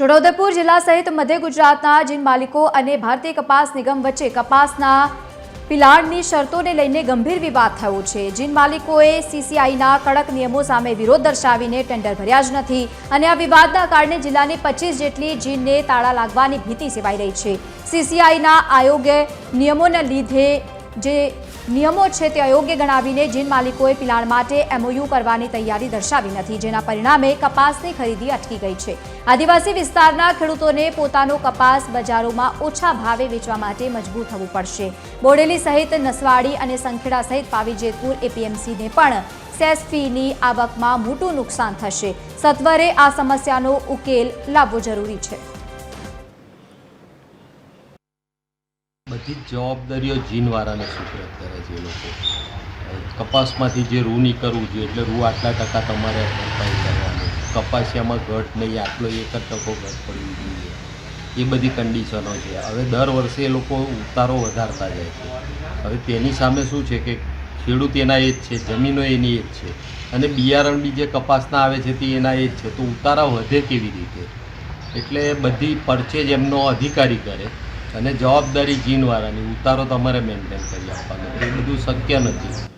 છોટાઉદેપુર જિલ્લા સહિત મધ્ય ગુજરાતના જીન માલિકો અને ભારતીય કપાસ નિગમ વચ્ચે કપાસના પિલાણની શરતોને લઈને ગંભીર વિવાદ થયો છે. જીન માલિકોએ સીસીઆઈના કડક નિયમો સામે વિરોધ દર્શાવીને ટેન્ડર ભર્યા જ નથી અને આ વિવાદના કારણે જિલ્લાની પચીસ જેટલી જીનને તાળા લાગવાની ભીતિ સેવાઈ રહી છે. સીસીઆઈના આયોગે નિયમોના લીધે જે નિયમો છે તે અયોગ્ય ગણાવીને જીન માલિકોએ પિલાણ માટે એમઓયુ કરવાની તૈયારી દર્શાવી નથી, જેના પરિણામે કપાસની ખરીદી અટકી ગઈ છે. આદિવાસી વિસ્તારના ખેડૂતોને પોતાનો કપાસ બજારોમાં ઓછા ભાવે વેચવા માટે મજબૂર થવું પડશે. બોડેલી સહિત નસવાડી અને સંખેડા સહિત પાવી જેતપુર એપીએમસીને પણ સેસ ફીની આવકમાં મોટું નુકસાન થશે. સત્વરે આ સમસ્યાનો ઉકેલ લાવવો જરૂરી છે. બધી જવાબદારીઓ જીનવાળાને સુપ્રત કરે છે એ લોકો. કપાસમાંથી જે રૂ નીકળવું જોઈએ, એટલે રૂ આટલા ટકા તમારે ભરપાઈ કરવાની કપાસિયામાં ઘટ નહીં, આટલો એક જ ટકો ઘટ પડવી જોઈએ. એ બધી કન્ડિશનો છે. હવે દર વર્ષે એ લોકો ઉતારો વધારતા જાય છે. હવે તેની સામે શું છે કે ખેડૂત એના એ જ છે, જમીનો એની એ જ છે. અને બિયારણ બી જે કપાસના આવે છે તે એના એ જ છે. તો ઉતારા વધે કેવી રીતે? એટલે બધી પરચેજ એમનો અધિકારી કરે. અને જવાબદારી જીનવાળાની. ઉતારો તમારે મેન્ટેન કરી આપવાનો. એ બધું શક્ય નથી.